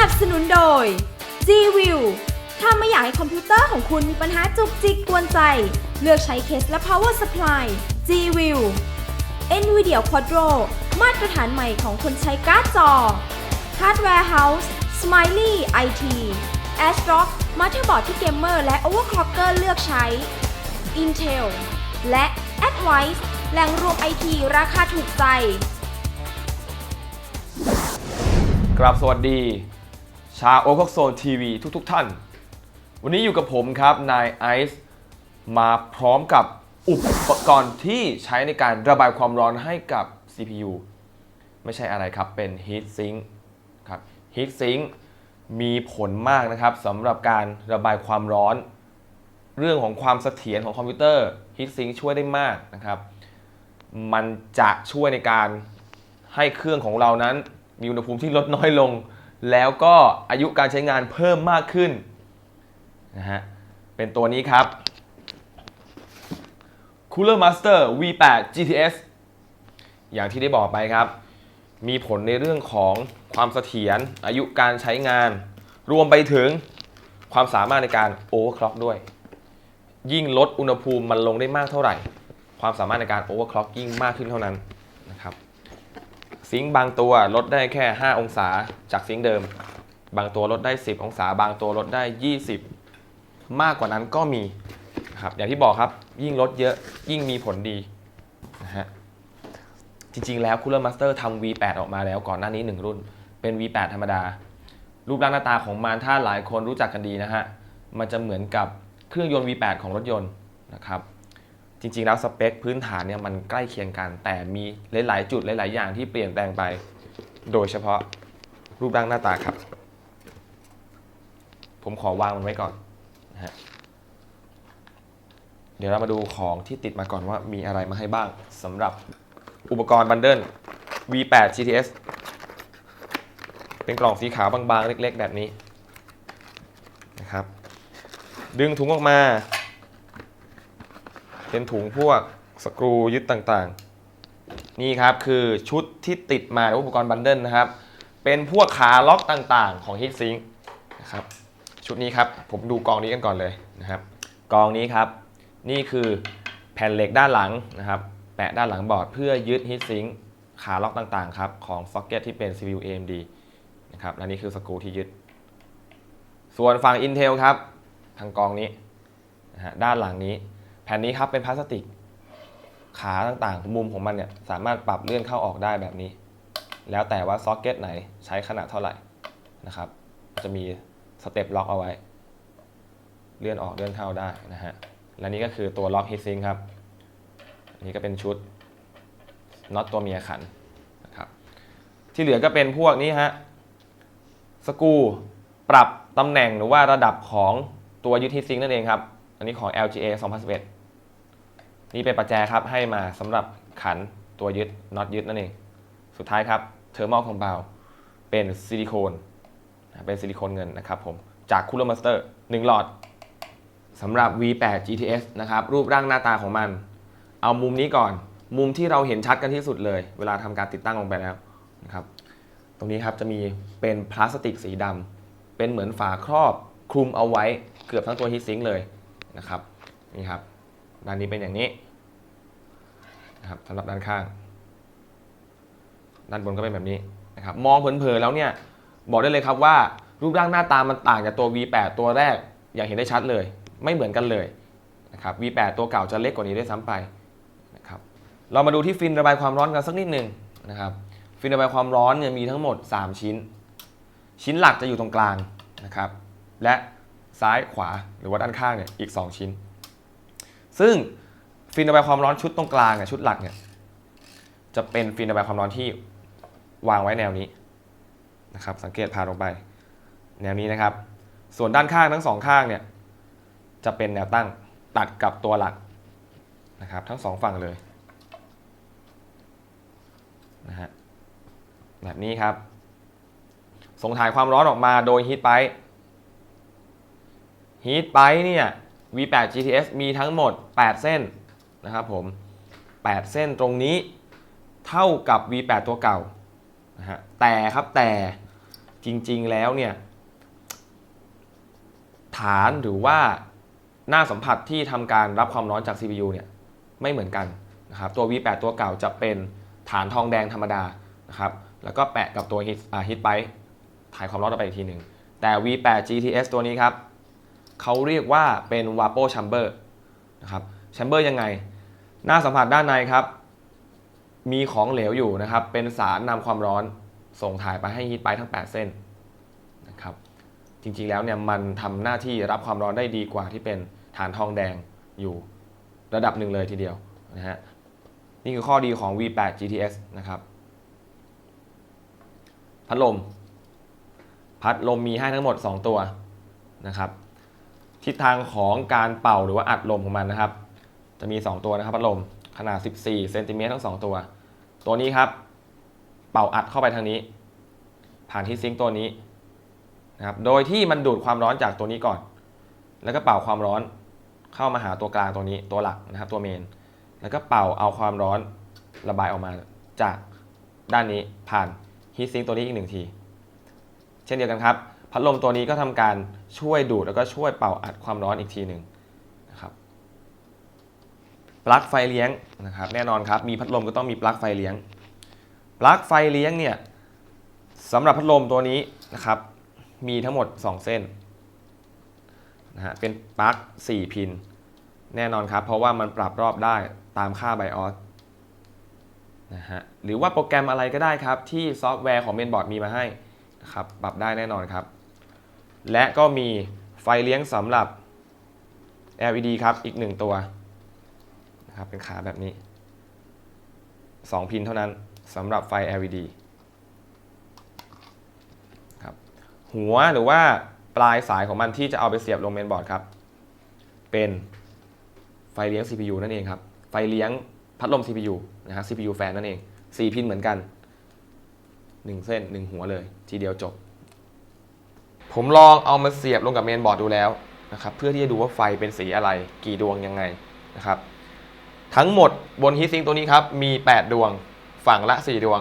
นับสนุนโดย G-View ถ้าไม่อยากให้คอมพิวเตอร์ของคุณมีปัญหาจุกจิกกวนใจ เลือกใช้เคสและ power supply G-View NVIDIA Quadro มาตรฐานใหม่ของคนใช้การ์ดจอ Hardware House Smiley IT ASRock มาเตอร์บอร์ดที่เกมเมอร์และ overclocker เลือกใช้ Intel และ Advice แหล่งรวมไอทีราคาถูกใจ กราบสวัสดี ชาวโอคโซนทีวีทุกๆทท่าน วันนี้อยู่กับผมครับ นายไอซ์มาพร้อมกับอุปกรณ์ที่ใช้ในการระบายความร้อนให้กับ CPU ไม่ใช่อะไรครับ เป็น Heat Sink ครับ Heat Sink มีผลมากนะครับสำหรับการระบายความร้อน เรื่องของความเสถียรของคอมพิวเตอร์ Heat Sink ช่วยได้มากนะครับ มันจะช่วยในการให้เครื่องของเรานั้นมีอุณหภูมิที่ลดน้อยลง แล้วก็อายุการใช้งานเพิ่มมากขึ้นนะฮะเป็นตัวนี้ครับ Cooler Master V8 GTS อย่างที่ได้บอกไปครับ มีผลในเรื่องของความเสถียรอายุการใช้งาน รวมไปถึงความสามารถในการ overclock ด้วย ยิ่งลดอุณหภูมิมันลงได้มากเท่าไหร่ ความสามารถในการ overclock ยิ่งมากขึ้นเท่านั้นนะครับ ซิงค์บางตัวลดได้แค่ 5 องศาจากซิงค์เดิม บางตัวลดได้ 10 องศา บางตัวลดได้ 20 มากกว่านั้นก็มีครับอย่างที่บอกครับยิ่งลดเยอะยิ่งมีผลดีนะฮะจริงๆแล้ว Cooler Master ทำ V8 ออกมาแล้วก่อนหน้านี้ 1 รุ่น เป็น V8 ธรรมดา รูปร่างหน้าตาของมันถ้าหลายคนรู้จักกันดีนะฮะ มันจะเหมือนกับเครื่องยนต์ V8 ของรถยนต์นะครับ จริง ๆ แล้วสเปคพื้นฐานเนี่ยมันใกล้เคียงกัน แต่มีหลายๆจุดหลาย ๆ อย่างที่เปลี่ยนแปลงไป โดยเฉพาะรูปร่างหน้าตาครับ ผมขอวางมันไว้ก่อนนะฮะเดี๋ยวเรามาดูของที่ติดมาก่อนว่ามีอะไรมาให้บ้างสำหรับอุปกรณ์บันเดิล V8 GTS เป็นกล่องสีขาวบางๆ เล็ก ๆ แบบนี้นะครับ ดึงถุงออกมา เป็นถุงพวกสกรูยึดต่างๆ นี่ครับคือชุดที่ติดมาอุปกรณ์บันเดิลนะครับ เป็นพวกขาล็อกต่างๆ ของ Heat Sink นะครับชุดนี้ครับผมดูกองนี้กันก่อนเลยนะครับกองนี้ครับ นี่คือแผ่นเหล็กด้านหลังนะครับ แปะด้านหลังบอร์ดเพื่อยึด Heat Sink ขาล็อกต่างๆครับของซ็อกเก็ตที่เป็น CPU AMD นะครับและนี่คือสกรูที่ยึด ส่วนฝั่ง Intel ครับ ทางกองนี้นะฮะด้านหลังนี้ ผ่นนี้ครับเป็นพลาสติก ขาต่างๆ มุมของมันเนี่ยสามารถปรับเลื่อนเข้าออกได้แบบนี้ แล้วแต่ว่าซ็อกเก็ตไหนใช้ขนาดเท่าไหร่นะครับ จะมีสเต็ปล็อกเอาไว้ เลื่อนออกเลื่อนเข้าได้นะฮะ และนี่ก็คือตัวล็อกฮีทซิงครับอันนี้ก็เป็นชุดน็อตตัวเมียขันนะครับ ที่เหลือก็เป็นพวกนี้ฮะ สกูปรับตำแหน่งหรือว่าระดับของตัวยึดฮีซิงนั่นเองครับ อันนี้ของ LGA 2011 นี่เป็นประแจครับให้มาสำหรับขันตัวยึดน็อตยึดนั่นเอง สุดท้ายครับเทอร์ม l ลคอม u าเป็นซิลิโคนเป็นซิลิโคนเงินนะครับผมจาก Cooler Master 1หลอดสำหรับ V8 GTS นะครับรูปร่างหน้าตาของมัน เอามุมนี้ก่อน มุมที่เราเห็นชัดกันที่สุดเลย เวลาทำการติดตั้งลงไปแล้วนะครับตรงนี้ครับจะมีเป็นพลาสติกสีดำเป็นเหมือนฝาครอบคลุมเอาไว้เกือบทั้งตัวฮีทซิงค์เลยนะครับนี่ครับ ด้านนี้เป็นอย่างนี้นะครับสำหรับด้านข้าง ด้านบนก็เป็นแบบนี้นะครับมองเผินๆแล้วเนี่ยบอกได้เลยครับว่ารูปร่างหน้าตามันต่างจากตัว V8 ตัวแรกอย่างเห็นได้ชัดเลย ไม่เหมือนกันเลยนะครับ V8 ตัวเก่าจะเล็กกว่านี้ด้วยซ้ำไปนะครับเรามาดูที่ฟินระบายความร้อนกันสักนิดหนึ่งนะครับฟินระบายความร้อนเนี่ยมีทั้งหมด 3 ชิ้น ชิ้นหลักจะอยู่ตรงกลางนะครับและซ้ายขวาหรือว่าด้านข้างเนี่ยอีก 2 ชิ้น ซึ่งฟินระบายความร้อนชุดตรงกลางเนี่ยชุดหลักเนี่ยจะเป็นฟินระบายความร้อนที่วางไว้แนวนี้นะครับ สังเกตพาลงไป แนวนี้นะครับ ส่วนด้านข้างทั้งสองข้างเนี่ยจะเป็นแนวตั้งตัดกับตัวหลักนะครับทั้งสองฝั่งเลยนะฮะแบบนี้ครับ ส่งถ่ายความร้อนออกมาโดยฮีทไ i ฮีทไ i เนี่ย V8 GTS มีทั้งหมด 8 เส้นนะครับผม 8 เส้นตรงนี้เท่ากับ V8 ตัวเก่านะฮะแต่ครับแต่จริงๆแล้วเนี่ย ฐานหรือว่าหน้าสัมผัสที่ทำการรับความร้อนจาก CPU เนี่ยไม่เหมือนกันนะครับตัว V8 ตัวเก่าจะเป็นฐานทองแดงธรรมดานะครับแล้วก็แปะกับตัวฮิตฮิตไปถ่ายความร้อนออกไปอีกทีหนึ่งแต่ V8 GTS ตัวนี้ครับ เขาเรียกว่าเป็น Vapo Chamber นะครับ Chamber ยังไง หน้าสัมผัสด้านในครับ มีของเหลวอยู่นะครับ เป็นสารนำความร้อนส่งถ่ายไปให้ฮีทไปทั้ง 8 เส้นนะครับ จริงๆแล้วเนี่ยมันทำหน้าที่รับความร้อนได้ดีกว่าที่เป็นฐานทองแดงอยู่ระดับหนึ่งเลยทีเดียวนะฮะนี่คือข้อดีของ V8 GTS นะครับ พัดลม พัดลมมีให้ทั้งหมด 2 ตัวนะครับ ทิศทางของการเป่าหรือว่าอัดลมของมันนะครับ จะมี 2 ตัวนะครับพัดลมขนาด 14เซนติเมตรทั้ง 2 ตัว ตัวนี้ครับ เป่าอัดเข้าไปทางนี้ ผ่านที่ซิงค์ตัวนี้นะครับ โดยที่มันดูดความร้อนจากตัวนี้ก่อน แล้วก็เป่าความร้อนเข้ามาหาตัวกลางตัวนี้ตัวหลักนะครับ ตัวเมน แล้วก็เป่าเอาความร้อนระบายออกมาจากด้านนี้ผ่านฮีทซิงค์ตัวนี้อีกหนึ่งที เช่นเดียวกันครับ พัดลมตัวนี้ก็ทำการช่วยดูดแล้วก็ช่วยเป่าอัดความร้อนอีกทีหนึ่งนะครับปลั๊กไฟเลี้ยงนะครับแน่นอนครับมีพัดลมก็ต้องมีปลั๊กไฟเลี้ยงปลั๊กไฟเลี้ยงเนี่ยสำหรับพัดลมตัวนี้นะครับมีทั้งหมด 2 เส้นนะฮะเป็นปลั๊ก4 พิน แน่นอนครับเพราะว่ามันปรับรอบได้ตามค่าไบออสนะฮะหรือว่าโปรแกรมอะไรก็ได้ครับที่ซอฟต์แวร์ของเมนบอร์ดมีมาให้นะครับปรับได้แน่นอนครับ และก็มีไฟเลี้ยงสำหรับ LED ครับอีก 1 ตัวนะครับเป็นขาแบบนี้ 2 พินเท่านั้นสำหรับไฟ LED ครับหัวหรือว่าปลายสายของมันที่จะเอาไปเสียบลงเมนบอร์ดครับ เป็นไฟเลี้ยง CPU นั่นเองครับ ไฟเลี้ยงพัดลม CPU นะฮะ CPU แฟนนั่นเอง 4 พินเหมือนกัน 1 เส้น 1 หัวเลย ทีเดียวจบ ผมลองเอามาเสียบลงกับเมนบอร์ดดูแล้วนะครับเพื่อที่จะดูว่าไฟเป็นสีอะไร กี่ดวงยังไงนะครับ ทั้งหมดบนฮีทซิงตัวนี้ครับ มี 8 ดวงฝั่งละ 4 ดวง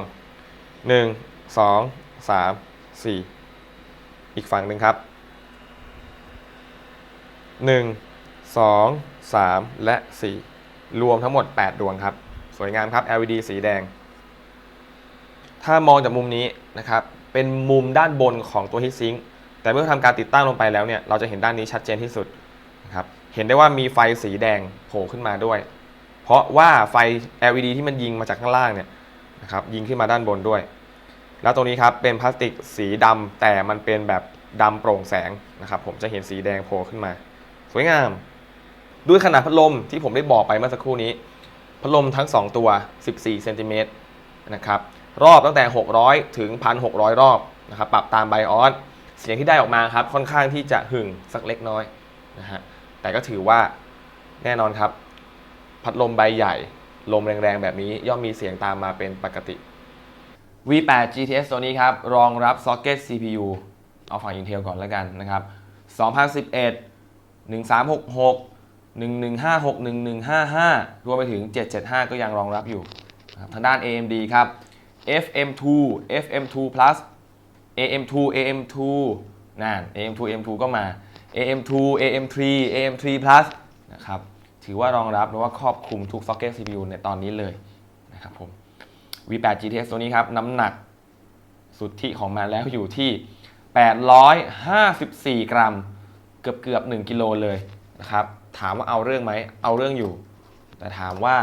1 2 3 4 อีกฝั่งหนึ่งครับ 1 2 3 และ 4 รวมทั้งหมด 8 ดวงครับ สวยงามครับ LED สีแดง ถ้ามองจากมุมนี้นะครับ เป็นมุมด้านบนของตัวฮีทซิงค์ แต่เมื่อทำการติดตั้งลงไปแล้วเนี่ยเราจะเห็นด้านนี้ชัดเจนที่สุดนะครับเห็นได้ว่ามีไฟสีแดงโผล่ขึ้นมาด้วย เพราะว่าไฟ LED ที่มันยิงมาจากข้างล่างเนี่ยนะครับยิงขึ้นมาด้านบนด้วย แล้วตรงนี้ครับเป็นพลาสติกสีดำแต่มันเป็นแบบดำโปร่งแสงนะครับผมจะเห็นสีแดงโผล่ขึ้นมา สวยงาม ด้วยขนาดพัดลมที่ผมได้บอกไปเมื่อสักครู่นี้ พัดลมทั้ง 2 ตัว 14เซนติเมตรนะครับรอบตั้งแต่ 600 ถึง 1,600 รอบนะครับปรับตามไบออส เสียงที่ได้ออกมาครับค่อนข้างที่จะหึ่งสักเล็กน้อยนะฮะแต่ก็ถือว่าแน่นอนครับ พัดลมใบใหญ่ ลมแรงๆ แบบนี้ย่อมมีเสียงตามมาเป็นปกติ V8 GTS ตัวนี้ครับ รองรับ Socket CPU เอาฝั่ง Intel ก่อนแล้วกันนะครับ 2011 1366 1156 1155 รวมไปถึง 775 ก็ยังรองรับอยู่ ทางด้าน AMD ครับ FM2 FM2 Plus AM2 AM2 นั่น AM2 AM2 ก็มา AM2 AM3 AM3 Plus นะครับ ถือว่ารองรับหรือว่าครอบคลุมทุก Socket CPU ในตอนนี้เลยนะครับผม V8 GTX ตัวนี้ครับ น้ำหนักสุทธิของมันแล้วอยู่ที่ 854 กรัม เกือบเกือบ1กิโลเลยนะครับ ถามว่าเอาเรื่องไหม เอาเรื่องอยู่ แต่ถามว่า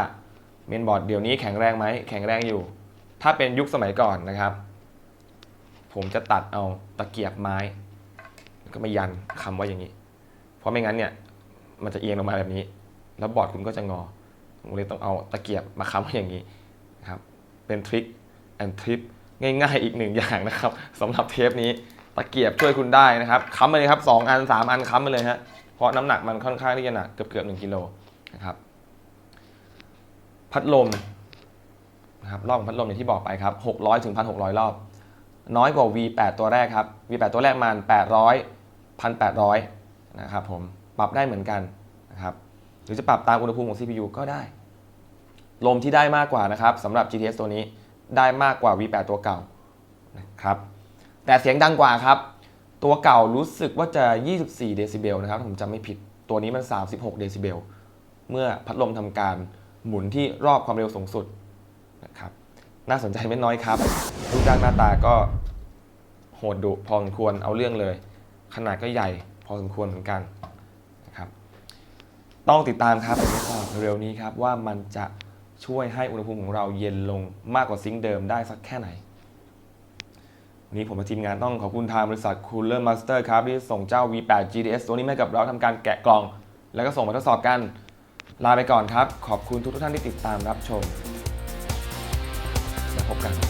เมนบอร์ดเดี๋ยวนี้แข็งแรงไหม แข็งแรงอยู่ ถ้าเป็นยุคสมัยก่อนนะครับ ผมจะตัดเอาตะเกียบไม้แล้วก็มายันคำว่าอย่างนี้ เพราะไม่งั้นเนี่ยมันจะเอียงลงมาแบบนี้ แล้วบอร์ดคุณก็จะงอ ผมเลยต้องเอาตะเกียบมาค้ำไว้อย่างนี้นะครับ เป็นทริคแอนทริปง่ายๆ อีกหนึ่งอย่างนะครับสำหรับเทปนี้ตะเกียบช่วยคุณได้นะครับค้ำไปเลยครับสองอันสามอันค้ำไปเลยฮะเพราะน้ำหนักมันค่อนข้างที่จะหนักเกือบเกือบหนึ่งกิโลนะครับพัดลมนะครับรอบของพัดลมอย่างที่บอกไปครับ600ถึง1,600 รอบ น้อยกว่า V8 ตัวแรกครับ V8 ตัวแรกมัน800 1,800 นะครับผม ปรับได้เหมือนกันนะครับ หรือจะปรับตามอุณหภูมิของ CPU ก็ได้ ลมที่ได้มากกว่านะครับสำหรับ GTS ตัวนี้ได้มากกว่า V8 ตัวเก่านะครับ แต่เสียงดังกว่าครับ ตัวเก่ารู้สึกว่าจะ 24 เดซิเบลนะครับ ผมจำไม่ผิด ตัวนี้มัน 36 เดซิเบล เมื่อพัดลมทำการหมุนที่รอบความเร็วสูงสุดนะครับ น่าสนใจไม่น้อยครับรูปร่างหน้าตาก็โหดดุพอสมควรเอาเรื่องเลย ขนาดก็ใหญ่พอสมควรเหมือนกันนะครับต้องติดตามครับในตอนเร็วนี้ครับว่ามันจะช่วยให้อุณหภูมิของเราเย็นลงมากกว่าซิงค์เดิมได้สักแค่ไหนวันนี้ผมและทีมงานต้องขอบคุณทางบริษัท Cooler Master ครับ ที่ส่งเจ้า V8 GTS ตัวนี้มาให้กับเราทำการแกะกล่อง แล้วก็ส่งมาทดสอบกัน ลาไปก่อนครับ ขอบคุณทุกท่านที่ติดตามรับชม Ocasio.